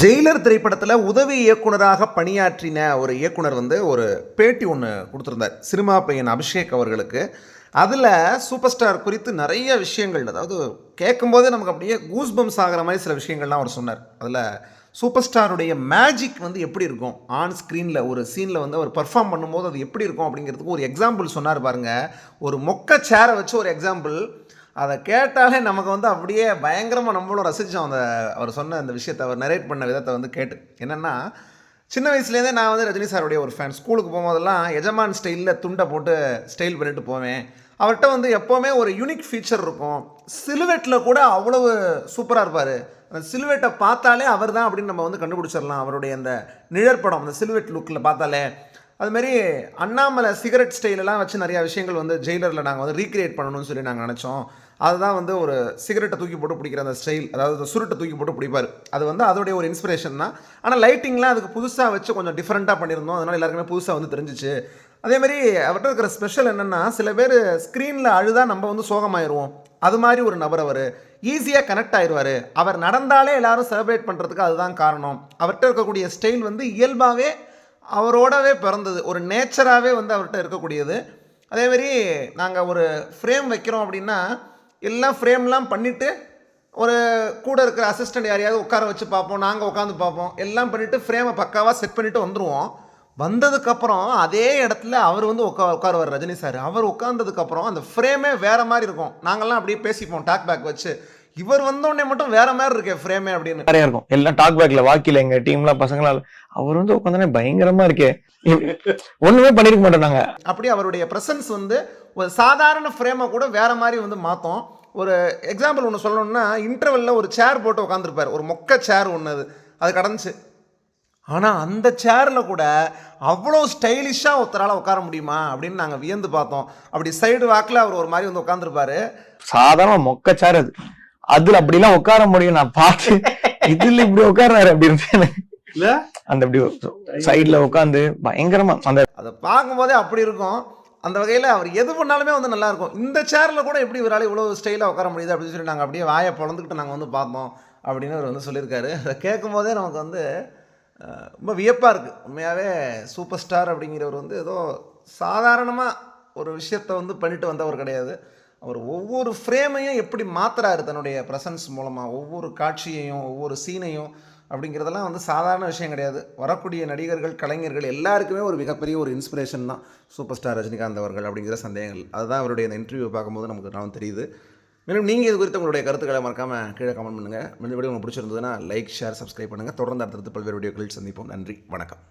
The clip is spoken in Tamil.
ஜெயிலர் திரைப்படத்தில் உதவி இயக்குனராக பணியாற்றின ஒரு இயக்குனர் வந்து ஒரு பேட்டி ஒன்று கொடுத்துருந்தார். சினிமா பையன் அபிஷேக் அவர்களுக்கு. அதில் சூப்பர் ஸ்டார் குறித்து நிறைய விஷயங்கள் அதாவது கேட்கும்போதே நமக்கு அப்படியே கூஸ்பம்ஸ் ஆகிற மாதிரி சில விஷயங்கள்லாம் அவர் சொன்னார். அதில் சூப்பர் ஸ்டாருடைய மேஜிக் வந்து எப்படி இருக்கும்? ஆன் ஸ்க்ரீனில் ஒரு சீனில் வந்து அவர் பர்ஃபார்ம் பண்ணும்போது அது எப்படி இருக்கும் அப்படிங்கிறதுக்கு ஒரு எக்ஸாம்பிள் சொன்னார் பாருங்கள் ஒரு மொக்க சேரை வச்சு ஒரு எக்ஸாம்பிள் அதை கேட்டாலே நமக்கு வந்து அப்படியே பயங்கரமாக நம்மளும் ரசித்தோம் அந்த அவர் சொன்ன அந்த விஷயத்தை அவர் நரேட் பண்ண விதத்தை வந்து கேட்டு. என்னென்னா சின்ன வயசுலேருந்தே நான் வந்து ரஜினி சாருடைய ஒரு ஃபேன் ஸ்கூலுக்கு போகும்போதெல்லாம் எஜமான் ஸ்டைலில் துண்டை போட்டு ஸ்டைல் பண்ணிட்டு போவேன். அவர்கிட்ட வந்து எப்போவுமே ஒரு யூனிக் ஃபீச்சர் இருக்கும். சிலுவெட்டில் கூட அவ்வளவு சூப்பராக இருப்பார். அந்த சிலுவெட்டை பார்த்தாலே அவர் தான் அப்படின்னு நம்ம வந்து கண்டுபிடிச்சிடலாம். அவருடைய அந்த நிழற்படம் அந்த சிலுவெட் லுக்கில் பார்த்தாலே. அதுமாரி அண்ணாமலை சிகரெட் ஸ்டைலெல்லாம் வச்சு நிறையா விஷயங்கள் வந்து ஜெயிலரில் நாங்கள் வந்து ரீக்ரியேட் பண்ணணும்னு சொல்லி நாங்கள் நினச்சோம். அதுதான் வந்து ஒரு சிகரெட்டை தூக்கி போட்டு பிடிக்கிற அந்த ஸ்டைல் அதாவது சுருட்டை தூக்கி போட்டு பிடிப்பார். அது வந்து அதோடைய ஒரு இன்ஸ்பிரேஷன் தான். ஆனால் லைட்டிங்லாம் அதுக்கு புதுசாக வச்சு கொஞ்சம் டிஃப்ரெண்ட்டாக பண்ணியிருந்தோம். அதனால் எல்லாருக்குமே புதுசாக வந்து தெரிஞ்சிச்சு. அதேமாதிரி அவர்கிட்ட இருக்கிற ஸ்பெஷல் என்னென்னா சில பேர் ஸ்க்ரீனில் அழுதா நம்ம வந்து சோகமாயிருவோம். அது மாதிரி ஒரு நபர் அவர். ஈஸியாக கனெக்ட் ஆயிடுவார் அவர் நடந்தாலே எல்லாரும் செலிப்ரேட் பண்ணுறதுக்கு அதுதான் காரணம். அவர்கிட்ட இருக்கக்கூடிய ஸ்டைல் வந்து இயல்பாகவே அவரோடவே பிறந்தது. ஒரு நேச்சராகவே வந்து அவர்கிட்ட இருக்கக்கூடியது. அதேமாரி நாங்கள் ஒரு ஃப்ரேம் வைக்கிறோம் அப்படின்னா எல்லாம் ஃப்ரேம்லாம் பண்ணிவிட்டு ஒரு கூட இருக்கிற அசிஸ்டன்ட் யாரையாவது உட்கார வச்சு பார்ப்போம் நாங்கள் உட்காந்து பார்ப்போம். எல்லாம் பண்ணிவிட்டு ஃப்ரேமை பக்காவாக செட் பண்ணிவிட்டு வந்துடுவோம் வந்ததுக்கப்புறம் அதே இடத்துல அவர் வந்து உட்கா உட்காருவார் ரஜினி சார். அவர் உட்காந்ததுக்கப்புறம் அந்த ஃப்ரேமே வேறு மாதிரி இருக்கும். நாங்கள்லாம் அப்படியே பேசிப்போம் டாக் பேக் வச்சு. இவர் வந்தோடனே மட்டும் வேற மாதிரி இருக்கே ஃப்ரேமே அப்படின்னு. நிறைய இருக்கும். எல்லாம் டாக் பேக்ல வாக்கில எங்க டீம்ல பசங்களால. அவர் வந்து உட்காந்தானே பயங்கரமா இருக்கே. ஒண்ணுமே பண்ணிருக்க மாட்டோம் நாங்க. அப்படி அவருடைய ப்ரெசன்ஸ் வந்து ஒரு சாதாரண ஃப்ரேமை கூட வேற மாதிரி வந்து மாற்றோம் ஒரு எக்ஸாம்பிள் ஒன்று சொல்லணும்னா இன்டர்வெல்ல ஒரு சேர் போட்டு உட்காந்துருப்பார் ஒரு மொக்க சேர் ஒன்று அது. அது கடந்துச்சு. ஆனால் அந்த சேரில் கூட அவ்வளோ ஸ்டைலிஷாக ஒருத்தரால் உட்கார முடியுமா அப்படின்னு நாங்கள் வியந்து பார்த்தோம். அப்படி சைடு வாக்கில் அவர் ஒரு மாதிரி வந்து உட்காந்துருப்பாரு சாதாரண மொக்க சேர் அது. அதுல அப்படிலாம் உட்கார முடியும். நான் பார்த்து இதுல இப்படி உட்கார்றாரு அப்படி இருந்து இல்ல? அந்த இப்படி சைடுல உட்காந்து பயங்கரமா அந்த அதை பார்க்கும்போதே அப்படி இருக்கும். அந்த வகையில் அவர் எது பண்ணாலுமே வந்து நல்லா இருக்கும். இந்த சேரில் கூட எப்படி இவரால் இவ்வளோ ஸ்டைலாக உட்கார முடியுது அப்படின்னு சொல்லி நாங்கள் அப்படியே வாயை பொழந்துக்கிட்டு நாங்கள் வந்து பார்த்தோம் அப்படின்னு அவர் வந்து சொல்லியிருக்காரு. அதை கேட்கும்போதே நமக்கு வந்து ரொம்ப வியப்பாக இருக்குது உண்மையாகவே சூப்பர் ஸ்டார் அப்படிங்கிறவர் வந்து ஏதோ சாதாரணமாக ஒரு விஷயத்தை வந்து பண்ணிட்டு வந்தவர் கிடையாது. அவர் ஒவ்வொரு ஃப்ரேமையும் எப்படி மாத்துறாரு தன்னுடைய ப்ரெசன்ஸ் மூலமாக ஒவ்வொரு காட்சியையும் ஒவ்வொரு சீனையும் அப்படிங்கிறதெல்லாம் வந்து சாதாரண விஷயம் கிடையாது. வரக்கூடிய நடிகர்கள் கலைஞர்கள் எல்லாருக்குமே ஒரு மிகப்பெரிய ஒரு இன்ஸ்பிரேஷன் தான் சூப்பர் ஸ்டார் ரஜினிகாந்த் அவர்கள் அப்படிங்கிற சந்தேகங்கள். அதுதான் அவருடைய இந்த இன்டர்வியூ பார்க்கும்போது நமக்கு நான் தெரியுது. மேலும் நீங்கள் இது குறித்து உங்களுடைய கருத்துக்களை மறக்காமல் கீழே கமெண்ட் பண்ணுங்கள் மறுபடியும் உங்களுக்கு பிடிச்சிருந்ததுன்னா லைக் ஷேர் சப்ஸ்கிரைப் பண்ணுங்கள் தொடர்ந்து அடுத்தடுத்து பல்வேறு வீடியோக்களில் சந்திப்போம். நன்றி. வணக்கம்.